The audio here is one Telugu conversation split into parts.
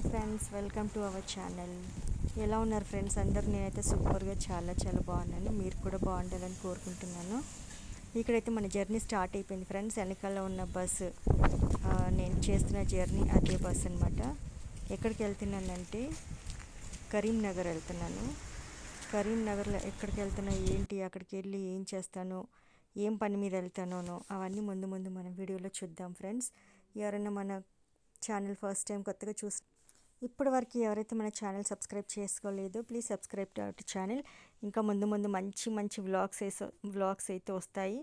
Hi friends welcome to our channel ఎలా ఉన్నారు ఫ్రెండ్స్ అందరు నేనైతే సూపర్గా చాలా చాలా బాగున్నాను. మీరు కూడా బాగుండాలని కోరుకుంటున్నాను. ఇక్కడైతే మన జర్నీ స్టార్ట్ అయిపోయింది ఫ్రెండ్స్ వెనకాల ఉన్న బస్సు నేను చేస్తున్న జర్నీ అదే బస్ అనమాట ఎక్కడికి వెళ్తున్నానంటే కరీంనగర్ వెళ్తున్నాను. కరీంనగర్లో ఎక్కడికి వెళ్తున్నా ఏంటి అక్కడికి వెళ్ళి ఏం చేస్తాను ఏం పని మీద వెళ్తానో అవన్నీ ముందు ముందు మనం వీడియోలో చూద్దాం ఫ్రెండ్స్ ఎవరైనా మన ఛానల్ ఫస్ట్ టైం కొత్తగా చూసి ఇప్పటి వరకు ఎవరైతే మన channel subscribe చేసుకోలేదో please subscribe to our channel. ఇంకా ముందు ముందు మంచి మంచి వ్లాగ్స్ వేసో వ్లాగ్స్ అయితే వస్తాయి.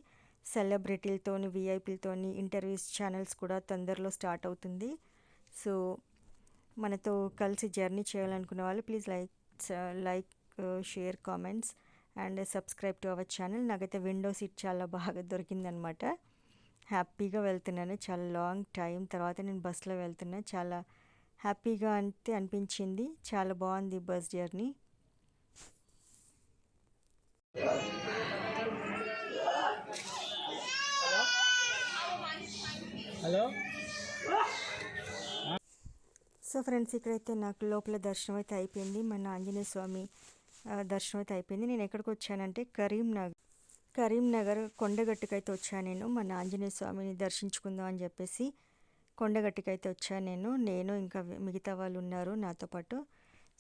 సెలబ్రిటీలతోని వీఐపీలతోని ఇంటర్వ్యూస్ ఛానల్స్ కూడా తొందరలో స్టార్ట్ అవుతుంది. సో మనతో కలిసి జర్నీ చేయాలనుకునే వాళ్ళు please like like share comments and subscribe to our channel. నాకైతే విండో సీట్ చాలా బాగా దొరికిందనమాట. హ్యాపీగా వెళ్తున్నాను. చాలా లాంగ్ టైం తర్వాత నేను బస్సులో వెళ్తున్నా. చాలా హ్యాపీగా అంటే అనిపించింది. చాలా బాగుంది bus journey. Hello? So friends ఇక్కడైతే నాకు లోపల దర్శనం అయితే అయిపోయింది. మన ఆంజనేయ స్వామి దర్శనం అయితే అయిపోయింది. నేను ఎక్కడికి వచ్చానంటే కరీంనగర్ కరీంనగర్ కొండగట్టుకైతే వచ్చాను నేను. మన ఆంజనేయ స్వామిని దర్శించుకుందాం అని చెప్పేసి కొండగట్టుకైతే వచ్చాను నేను. నేను ఇంకా మిగతా వాళ్ళు ఉన్నారు నాతో పాటు.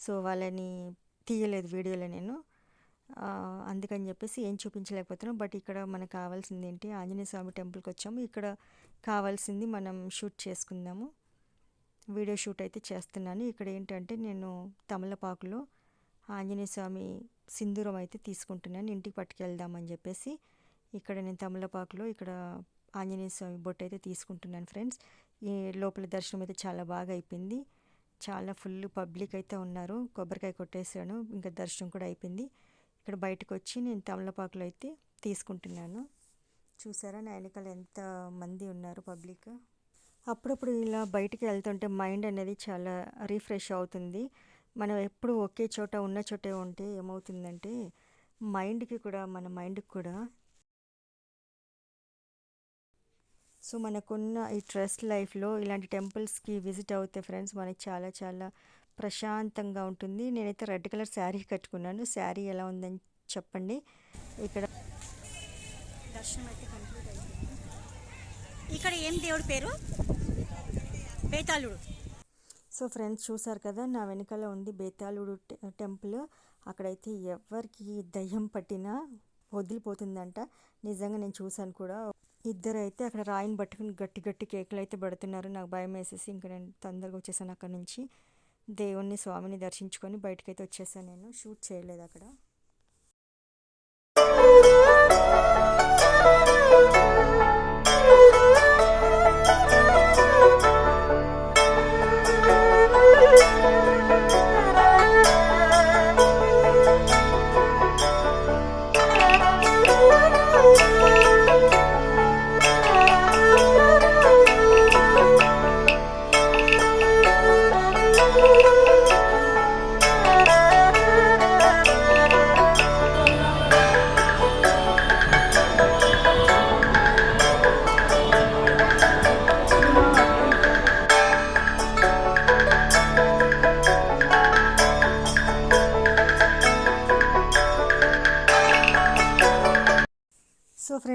సో వాళ్ళని తీయలేదు వీడియోలో నేను. అందుకని చెప్పేసి ఏం చూపించలేకపోతున్నాం. బట్ ఇక్కడ మనకు కావాల్సింది ఏంటి? ఆంజనేయ స్వామి టెంపుల్కి వచ్చాము. ఇక్కడ కావాల్సింది మనం షూట్ చేసుకుందాము. వీడియో షూట్ అయితే చేస్తున్నాను. ఇక్కడ ఏంటంటే నేను తమలపాకులో ఆంజనేయ స్వామి సింధూరం అయితే తీసుకుంటున్నాను. ఇంటికి పట్టుకెళ్దామని చెప్పేసి. ఇక్కడ నేను తమలపాకులో ఇక్కడ ఆంజనేయ స్వామి బొట్టు అయితే తీసుకుంటున్నాను ఫ్రెండ్స్. ఈ లోపల దర్శనం అయితే చాలా బాగా అయిపోయింది. చాలా ఫుల్ పబ్లిక్ అయితే ఉన్నారు. కొబ్బరికాయ కొట్టేసాను ఇంకా దర్శనం కూడా అయిపోయింది. ఇక్కడ బయటకు వచ్చి నేను తమలపాకులో అయితే తీసుకుంటున్నాను. చూసారా నా వెనకాల ఎంత మంది ఉన్నారు పబ్లిక్? అప్పుడప్పుడు ఇలా బయటికి వెళ్తుంటే మైండ్ అనేది చాలా రీఫ్రెష్ అవుతుంది. మనం ఎప్పుడు ఒకే చోట ఉన్న చోటే ఉంటే ఏమవుతుందంటే మైండ్కి కూడా మన మైండ్కి కూడా సో మనకున్న ఈ ట్రెస్ట్ లైఫ్లో ఇలాంటి టెంపుల్స్కి విజిట్ అవుతే ఫ్రెండ్స్ మనకి చాలా చాలా ప్రశాంతంగా ఉంటుంది. నేనైతే రెడ్ కలర్ శారీ కట్టుకున్నాను. శారీ ఎలా ఉందని చెప్పండి. ఇక్కడ దర్శనం అయితే కంప్లీట్ అయిపోయింది ఇక్కడ ఏం దేవుడి పేరు? బేతాళుడు. సో ఫ్రెండ్స్ చూసారు కదా నా వెనకాల ఉంది బేతాళుడు టెంపుల్. అక్కడైతే ఎవరికి దయ్యం పట్టినా వదిలిపోతుందంట. నిజంగా నేను చూశాను కూడా. ఇద్దరైతే అక్కడ రాయిని పట్టుకుని గట్టి గట్టి కేకులు అయితే పడుతున్నారు. నాకు భయం వేసేసి ఇంకా నేను తొందరగా వచ్చేసాను అక్కడ నుంచి. దేవుణ్ణి స్వామిని దర్శించుకొని బయటకైతే వచ్చేసాను నేను. షూట్ చేయలేదు అక్కడ.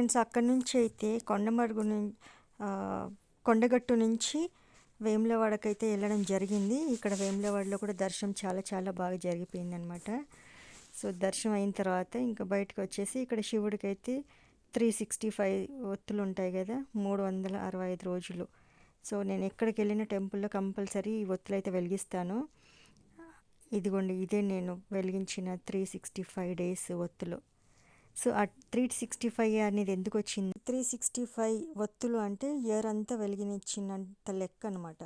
ఫ్రెండ్స్ అక్కడ నుంచి అయితే కొండమడుగు కొండగట్టు నుంచి వేములవాడకైతే వెళ్ళడం జరిగింది. ఇక్కడ వేములవాడలో కూడా దర్శనం చాలా చాలా బాగా జరిగిపోయింది అనమాట సో దర్శనం అయిన తర్వాత ఇంకా బయటకు వచ్చేసి ఇక్కడ శివుడికి అయితే త్రీ సిక్స్టీ ఫైవ్ ఒత్తులు ఉంటాయి కదా మూడు వందల అరవై ఐదు రోజులు. సో నేను ఎక్కడికి వెళ్ళిన టెంపుల్లో కంపల్సరీ ఈ ఒత్తులు అయితే వెలిగిస్తాను. ఇదిగోండి ఇదే నేను వెలిగించిన త్రీ సిక్స్టీ ఫైవ్ డేస్ ఒత్తులు. సో ఆ త్రీ సిక్స్టీ ఫైవ్ అనేది ఎందుకు వచ్చింది త్రీ సిక్స్టీ ఫైవ్ ఒత్తులు అంటే ఇయర్ అంతా వెలిగినిచ్చినంత లెక్క అనమాట